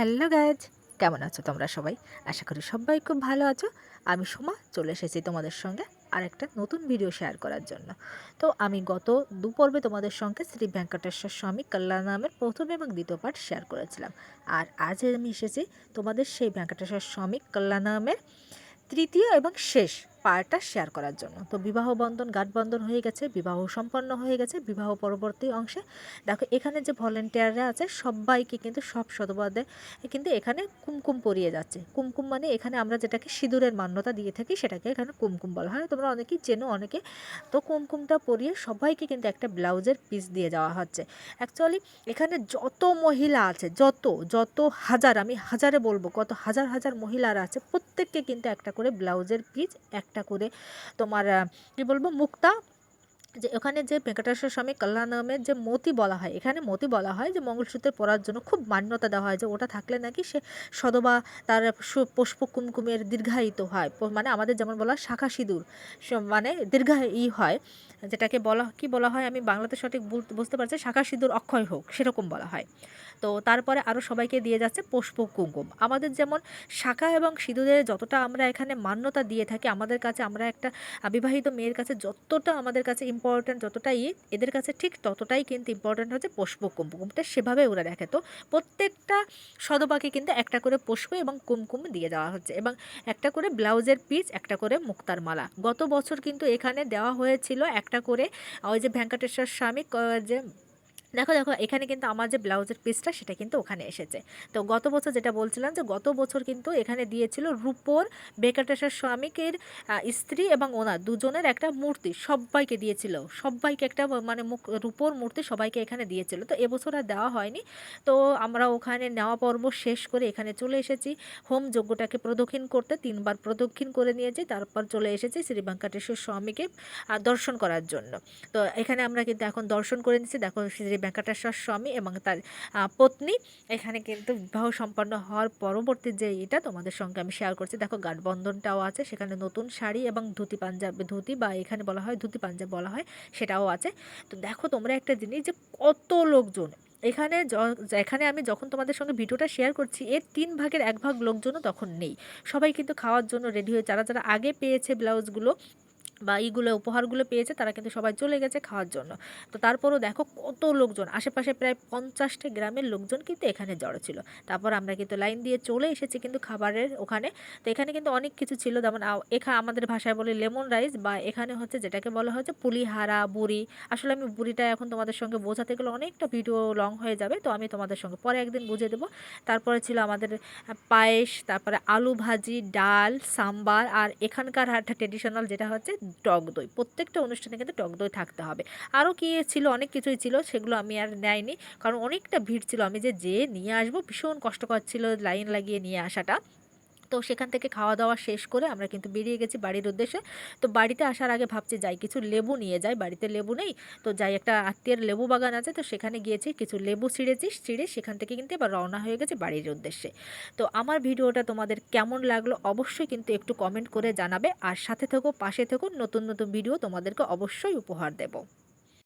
Hello guys, কেমন আছো তোমরা সবাই? আশা করি সবাই খুব ভালো আছো। আমি সোমা, চলে এসেছি তোমাদের সঙ্গে আর একটা নতুন ভিডিও শেয়ার করার জন্য। তো আমি গত দু পর্বে তোমাদের সঙ্গে শ্রী ভেঙ্কটেশ্বর স্বামী কল্যাণ নামের প্রথম এবং দ্বিতীয় পাঠ শেয়ার করেছিলাম। আর আজ আমি এসেছি তোমাদের সেই ভেঙ্কটেশ্বর স্বামী কল্যাণ নামের তৃতীয় এবং শেষ পার্টটা শেয়ার করার জন্য। তো বিবাহ বন্ধন গাঠবন্ধন হয়ে গেছে, বিবাহ সম্পন্ন হয়ে গেছে, বিবাহ পরবর্তী অংশে। দেখো, এখানে যে ভলেন্টিয়াররা আছে, সবাইকে কিন্তু সব শতবাদে কিন্তু এখানে কুমকুম পরিয়ে যাচ্ছে। কুমকুম মানে এখানে আমরা যেটাকে সিঁদুরের মান্যতা দিয়ে থাকি, সেটাকে এখানে কুমকুম বলা হয়। তোমরা অনেকেই চেনো অনেকে। তো কুমকুমটা পরিয়ে সবাইকে কিন্তু একটা ব্লাউজের পিস দিয়ে যাওয়া হচ্ছে। অ্যাকচুয়ালি এখানে যত মহিলা আছে, যত যত হাজার, আমি হাজারে বলব, কত হাজার হাজার মহিলারা আছে, প্রত্যেককে কিন্তু একটা করে ব্লাউজের পিস একটা করে তোমার কী বলব মুক্তা যে ওখানে যে ভেঙ্কটেশ্বর স্বামী কল্যাণমের যে মতি বলা হয়, এখানে মতি বলা হয় যে মঙ্গলসূত্রে পরার জন্য খুব মান্যতা দেওয়া হয় যে ওটা থাকলে নাকি সে সদবা তার পুষ্প কুমকুমের দীর্ঘায়িত হয়। মানে আমাদের যেমন বলা শাখা সিঁদুর মানে দীর্ঘায়ী হয়, যেটাকে বলা, কি বলা হয় আমি বাংলাতে সঠিক বুঝতে পারছি, শাখা সিঁদুর অক্ষয় হোক, সেরকম বলা হয়। তো তারপরে আরও সবাইকে দিয়ে যাচ্ছে পুষ্প কুমকুম। আমাদের যেমন শাখা এবং সিঁদুরের যতটা আমরা এখানে মান্যতা দিয়ে থাকি, আমাদের কাছে আমরা একটা বিবাহিত মেয়ের কাছে যতটা আমাদের কাছে ইম্পর্ট্যান্ট যতটাই এদের কাছে ঠিক ততটাই কিন্তু ইম্পর্ট্যান্ট হচ্ছে পুষ্প কুমকুমটা সেভাবে ওরা দেখে। তো প্রত্যেকটা সদবাকে কিন্তু একটা করে পুষ্প এবং কুমকুম দিয়ে দেওয়া হচ্ছে এবং একটা করে ব্লাউজের পিস, একটা করে মুক্তার মালা। গত বছর কিন্তু এখানে দেওয়া হয়েছিল একটা করে, ওই যে ভেঙ্কটেশ্বর স্বামী যে দেখো দেখো, এখানে কিন্তু আমার যে ব্লাউজের পিসটা সেটা কিন্তু ওখানে এসেছে। তো গত বছর যেটা বলছিলাম যে, গত বছর কিন্তু এখানে দিয়েছিল রূপোর বেকাটেশ্বর স্বামীকের স্ত্রী এবং ওনার দুজনের একটা মূর্তি সবাইকে দিয়েছিল। সবাইকে একটা মানে মুখ, রূপোর মূর্তি সবাইকে এখানে দিয়েছিল। তো এবছর আর দেওয়া হয়নি। তো আমরা ওখানে নেওয়া পর্ব শেষ করে এখানে চলে এসেছি। হোম যজ্ঞটাকে প্রদক্ষিণ করতে তিনবার প্রদক্ষিণ করে নিয়েছি। তারপর চলে এসেছি শ্রী ভেঙ্কটেশ্বর স্বামীকে দর্শন করার জন্য। তো এখানে আমরা কিন্তু এখন দর্শন করে নিচ্ছি। দেখো, শ্রী ভেঙ্কটেশ্বর স্বামী এবং তার পত্নী। এখানে কিন্তু বিবাহ সম্পন্ন হওয়ার পরবর্তী যে এটা তোমাদের সঙ্গে আমি শেয়ার করছি, দেখো গাঠবন্ধনটাও আছে, সেখানে নতুন শাড়ি এবং ধুতি পাঞ্জাব, ধুতি বা এখানে বলা হয় ধুতি পাঞ্জাব বলা হয়, সেটাও আছে। তো দেখো তোমরা একটা জিনিস যে কত লোকজন, এখানে এখানে আমি যখন তোমাদের সঙ্গে ভিডিওটা শেয়ার করছি, এর তিন ভাগের এক ভাগ লোকজনও তখন নেই। সবাই কিন্তু খাওয়ার জন্য রেডি হয়ে, যারা যারা আগে পেয়েছে ব্লাউজগুলো বা এইগুলো উপহারগুলো পেয়েছে, তারা কিন্তু সবাই চলে গেছে খাওয়ার জন্য। তো তারপরও দেখো কত লোকজন, আশেপাশে প্রায় পঞ্চাশটি গ্রামের লোকজন কিন্তু এখানে জড়ো ছিল। তারপর আমরা কিন্তু লাইন দিয়ে চলে এসেছি কিন্তু খাবারের ওখানে। তো এখানে কিন্তু অনেক কিছু ছিল, যেমন এখা আমাদের ভাষায় বলে লেমন রাইস বা এখানে হচ্ছে যেটাকে বলা হচ্ছে পুলিহারা, বুড়ি। আসলে আমি বুড়িটা এখন তোমাদের সঙ্গে বোঝাতে গেলে অনেকটা ভিডিও লং হয়ে যাবে, তো আমি তোমাদের সঙ্গে পরে একদিন বুঝে দেবো। তারপরে ছিল আমাদের পায়েস, তারপরে আলু ভাজি, ডাল, সাম্বার আর এখানকার একটা ট্রেডিশনাল যেটা হচ্ছে টক দই। প্রত্যেকটা অনুষ্ঠানে কিন্তু টক দই থাকতে হবে। আরও কী ছিল, অনেক কিছুই ছিল, সেগুলো আমি আর নেয়নি। কারণ অনেকটা ভিড় ছিল। আমি যে যেয়ে নিয়ে আসব, ভীষণ কষ্টকর ছিল লাইন লাগিয়ে নিয়ে আসাটা। তো সেখান থেকে খাওয়া দাওয়া শেষ করে আমরা কিন্তু বেরিয়ে গেছি বাড়ির উদ্দেশ্যে। তো বাড়িতে আসার আগে ভাবছি যাই, কিছু লেবু নিয়ে যাই। বাড়িতে লেবু নেই, তো যাই একটা আত্মীয়ের লেবু বাগান আছে, তো সেখানে গিয়েছি, কিছু লেবু ছিঁড়েছি, ছিঁড়ে সেখান থেকে কিন্তু এবার রওনা হয়ে গেছে বাড়ির উদ্দেশ্যে। তো আমার ভিডিওটা তোমাদের কেমন লাগল অবশ্যই কিন্তু একটু কমেন্ট করে জানাবে, আর সাথে থেকো, পাশে থেকো, নতুন নতুন ভিডিও তোমাদেরকে অবশ্যই উপহার দেবো।